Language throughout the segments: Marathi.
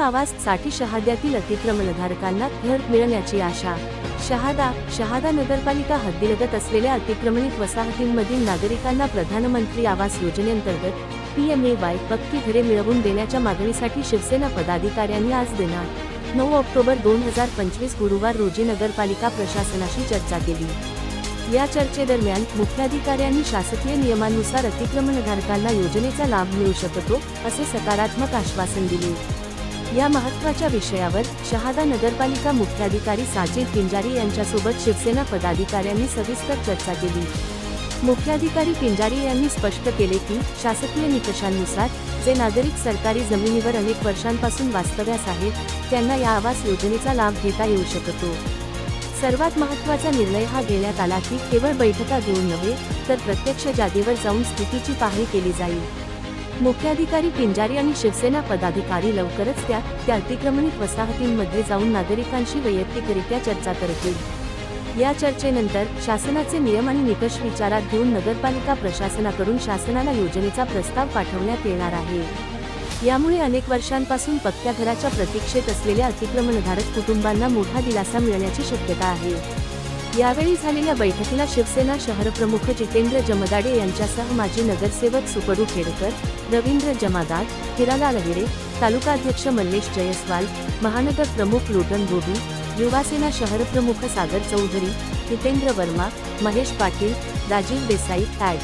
पीएम आवाससाठी शहाद्यातील अतिक्रमणधारकांना घर मिळण्याची आशा. शहादा शहादा नगरपालिका हद्दीलगत असलेल्या अतिक्रमणित वसाहतींमधील नागरिकांना प्रधानमंत्री आवास योजनेअंतर्गत पीएमएवाय पक्की घरे मिळवून देण्याच्या मागणीसाठी शिवसेना पदाधिकाऱ्यांनी आज देणार नऊ ऑक्टोबर दोन हजार पंचवीस गुरुवार रोजी नगरपालिका प्रशासनाशी चर्चा केली. या चर्चेदरम्यान मुख्याधिकाऱ्यांनी शासकीय नियमानुसार अतिक्रमणधारकांना योजनेचा लाभ मिळू शकतो असे सकारात्मक आश्वासन दिले. या महत्त्वाच्या विषयावर शहादा नगरपालिका मुख्याधिकारी साजिद पिंजारी यांच्यासोबत शिवसेना पदाधिकाऱ्यांनी सविस्तर चर्चा केली. मुख्याधिकारी पिंजारी यांनी स्पष्ट केले की शासकीय निकषांनुसार जे नागरिक सरकारी जमिनीवर अनेक वर्षांपासून वास्तव्यास आहेत त्यांना या आवास योजनेचा लाभ घेता येऊ शकतो. सर्वात महत्त्वाचा निर्णय हा घेण्यात आला की केवळ बैठका घेऊन नव्हे तर प्रत्यक्ष जागेवर जाऊन स्थितीची पाहणी केली जाईल. मुख्याधिकारी पिंजारी आणि शिवसेना पदाधिकारी लवकरच त्या त्या अतिक्रमणित वसाहतींमध्ये जाऊन नागरिकांशी वैयक्तिकरित्या चर्चा करतील. या चर्चेनंतर शासनाचे नियम आणि निकष विचारात घेऊन नगरपालिका प्रशासनाकडून शासनाला योजनेचा प्रस्ताव पाठवण्यात येणार आहे. यामुळे अनेक वर्षांपासून पक्क्या घराच्या प्रतीक्षेत असलेल्या अतिक्रमणधारक कुटुंबांना मोठा दिलासा मिळण्याची शक्यता आहे. यावेळी झालेल्या बैठकीला शिवसेना शहरप्रमुख जितेंद्र जमदाडे यांच्यासह माजी नगरसेवक सुपडू खेडकर रवींद्र जमादार हिरालाल हिरे तालुकाध्यक्ष मल्लेश जयस्वाल महानगर प्रमुख लोटन गोबी युवासेना शहरप्रमुख सागर चौधरी हितेंद्र वर्मा महेश पाटील राजीव देसाई ॲड.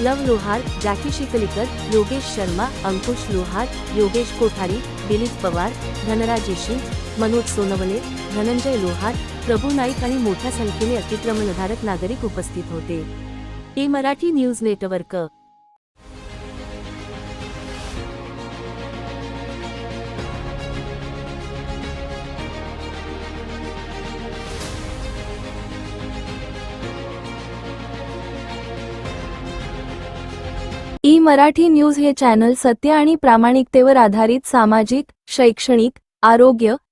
लव लोहार जॅकी शिकलीकर योगेश शर्मा अंकुश लोहार योगेश कोठारी दिलीप पवार धनराजेशी मनोज सोनवणे धनंजय लोहार प्रभू नाईक आणि मोठ्या संख्येने अतिक्रमणधारक नागरिक उपस्थित होते. E Marathi news network. E Marathi news हे चॅनल सत्य आणि प्रामाणिकतेवर आधारित सामाजिक शैक्षणिक आरोग्य